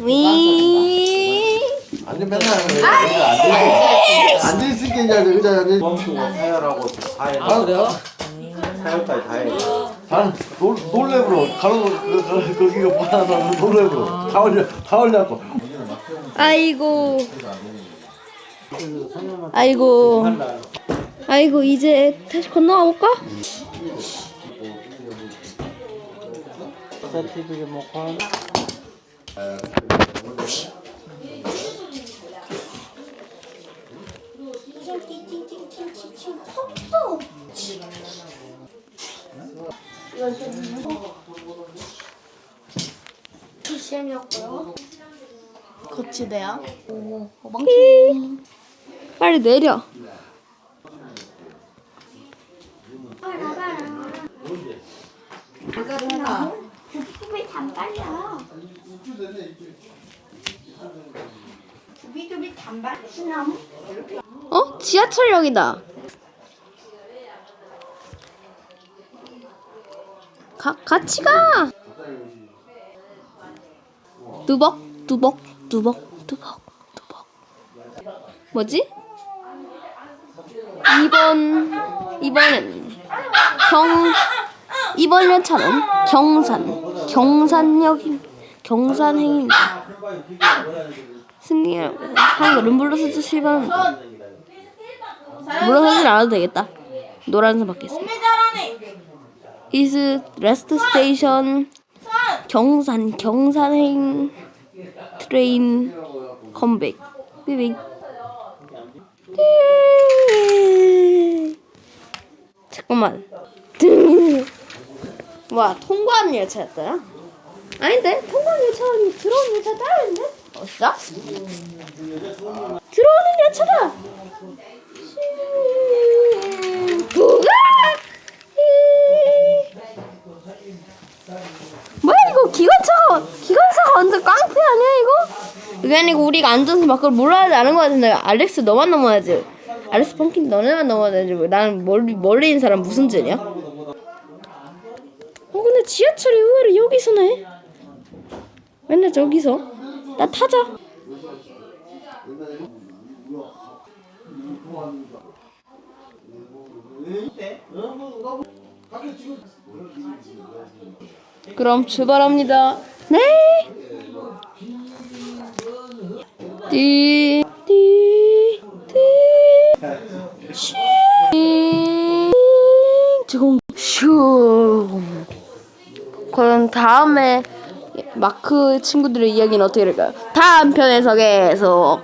위. 앉아 맨날 앉아 앉아 있을게 이제 의자에 앉아 타열하고 다 해. 아, 그래요? 타열까지 다 해. 나는 놀 놀래브로 가로 그 그- 거기가 빠져서 놀래브로 다 올려 다 올려고 아이고. 아이고. 아이고 이제 다시 건너가 볼까? 거치대요. 오, 삐. 빨리 내려. 왜 단발이야? 두비두비 단발 수나무? 어? 지하철역이다. 가, 같이 가. 두벅, 두벅, 두벅, 두벅, 두벅. 뭐지? 2번, 이번엔 경, 이번 열차는 경산, 경산역, 경산행입니다. 승리를 불러서 주시기 바랍니다. 물러서진 않아도 되겠다. 노란색 받겠습니다. is rest station 경산 경산행 트레인 컴백 삐빙 잠깐만 와 통과하는 열차였어요? 아닌데 통과하는 열차는 들어오는 열차 따로 있는데 어디다? 들어오는 열차다 부가 뭐야 이거 기관차가 기관차가 완전 깡패 아니야 이거? 그게 아니고 우리가 앉아서 막 그걸 몰라야지 아는 거 같은데 알렉스 너만 넘어야지 알렉스 펑킨 너네만 넘어야 되지 뭐. 나는 멀리 멀리 있는 사람 무슨 죄냐? 지하철이 의외로 여기서네 맨날 저기서 나 타자 그럼 출발합니다. 네. 띠, 띠, 그럼 다음에 마크 친구들의 이야기는 어떻게 될까요? 다음 편에서 계속